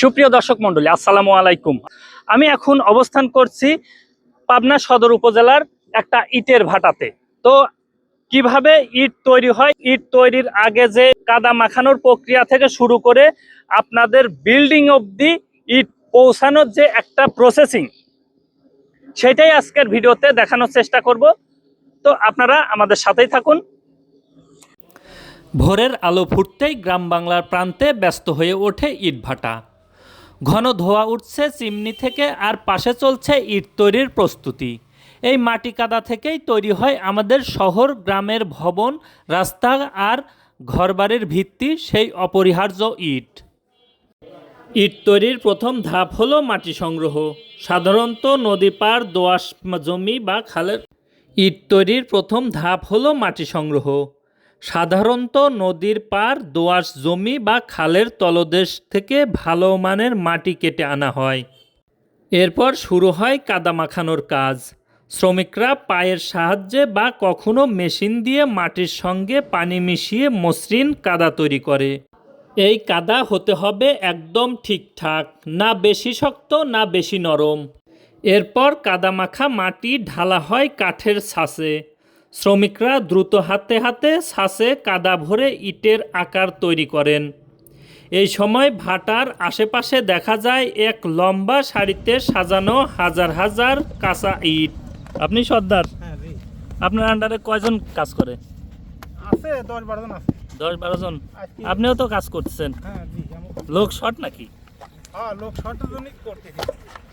সুপ্রিয় দর্শক মন্ডলী আসসালামু আলাইকুম। আমি এখন অবস্থান করছি পাবনা সদর উপজেলার একটা ইটের ভাটাতে। তো কীভাবে ইট তৈরি হয়? ইট তৈরির আগে যে কাদা মাখানোর প্রক্রিয়া থেকে শুরু করে আপনাদের বিল্ডিং অবধি ইট পৌঁছানোর যে একটা প্রসেসিং সেটাই আজকের ভিডিওতে দেখানোর চেষ্টা করব। তো আপনারা আমাদের সাথেই থাকুন। ভোরের আলো ফুটতেই গ্রাম বাংলার প্রান্তে ব্যস্ত হয়ে ওঠে ইটভাটা ঘন ধোয়া উঠছে চিমনি থেকে আর পাশে চলছে ইট তৈরির প্রস্তুতি। এই মাটি কাদা থেকেই তৈরি হয় আমাদের শহর, গ্রামের ভবন, রাস্তা আর ঘরবাড়ির ভিত্তি সেই অপরিহার্য ইট। ইট তৈরির প্রথম ধাপ হলো মাটি সংগ্রহ। সাধারণত নদী পার দোআঁশ জমি বা খালের ইট তৈরির প্রথম ধাপ হলো মাটি সংগ্রহ। সাধারণত নদীর পার দোআঁশ জমি বা খালের তলদেশ থেকে ভালো মানের মাটি কেটে আনা হয়। এরপর শুরু হয় কাদা মাখানোর কাজ। শ্রমিকরা পায়ের সাহায্যে বা কখনো মেশিন দিয়ে মাটির সঙ্গে পানি মিশিয়ে মসৃণ কাদা তৈরি করে। এই কাদা হতে হবে একদম ঠিকঠাক, না বেশি শক্ত, না বেশি নরম। এরপর কাদামাখা মাটি ঢালা হয় কাঠের ছাঁচে। শ্রমিকরা দ্রুত হাতে হাতে ছাঁচে কাদা ভরে ইটের আকার তৈরি করেন। এই সময় ভাটার আশেপাশে দেখা যায় এক লম্বা সারিতে সাজানো হাজার হাজার কাঁচা ইট। আপনি সর্দার? হ্যাঁ আপনার আন্ডারে কয়জন কাজ করে? আছে দশ বারো জন আছে। দশ বারো জন? আপনিও তো কাজ করছেন হ্যাঁ লোক শর্ট নাকি? হ্যাঁ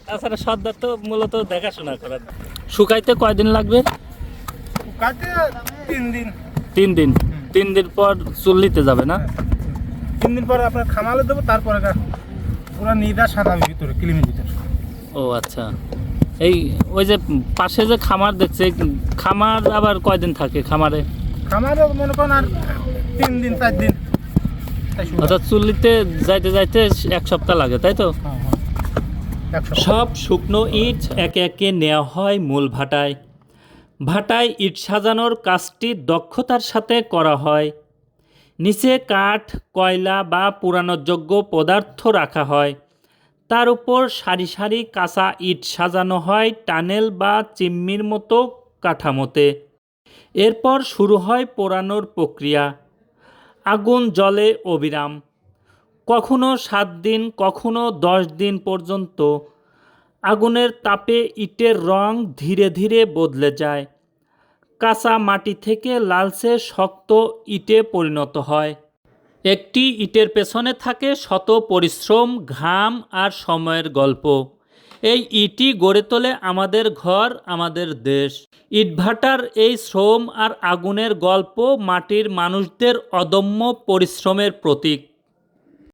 তাছাড়া সর্দার তো মূলত দেখাশোনা করার। শুকাইতে কয়দিন লাগবে? কাজে তিন দিন। তিন দিন। তিন দিন পর চুল্লিতে যাবে না? তিন দিন পরে আপনার খামালে দেবো তারপরে পুরো নিদা সাদা ভিতরে ক্লিমের ভিতরে। ও আচ্ছা। এই ওই যে পাশে যে খামার দেখছে খামার আবার কয়দিন থাকে খামারে? খামারে মনে করেন আর তিন দিন চার দিন। অর্থাৎ চুল্লিতে যাইতে যাইতে এক সপ্তাহ লাগে তাই তো? হ্যাঁ হ্যাঁ। সব শুকনো ইট একে একে নেওয়া হয় মূল ভাটায়। ভাটায় ইট সাজানোর কাজটি দক্ষতার সাথে করা হয়। নিচে কাঠ, কয়লা বা পুরানোযোগ্য পদার্থ রাখা হয়। তার উপর সারি সারি কাঁচা ইট সাজানো হয় টানেল বা চিম্মির মতো কাঠামোতে। এরপর শুরু হয় পোড়ানোর প্রক্রিয়া। আগুন জলে অবিরাম। কখনো সাত দিন, কখনো দশ দিন পর্যন্ত। আগুনের তাপে ইটের রং ধীরে ধীরে বদলে যায়। কাঁচা মাটি থেকে লালচে শক্ত ইটে পরিণত হয়। একটি ইটের পেছনে থাকে শত পরিশ্রম, ঘাম আর সময়ের গল্প। এই ইটই গড়ে তোলে আমাদের ঘর, আমাদের দেশ। ইটভাটার এই শ্রম আর আগুনের গল্প মাটির মানুষদের অদম্য পরিশ্রমের প্রতীক।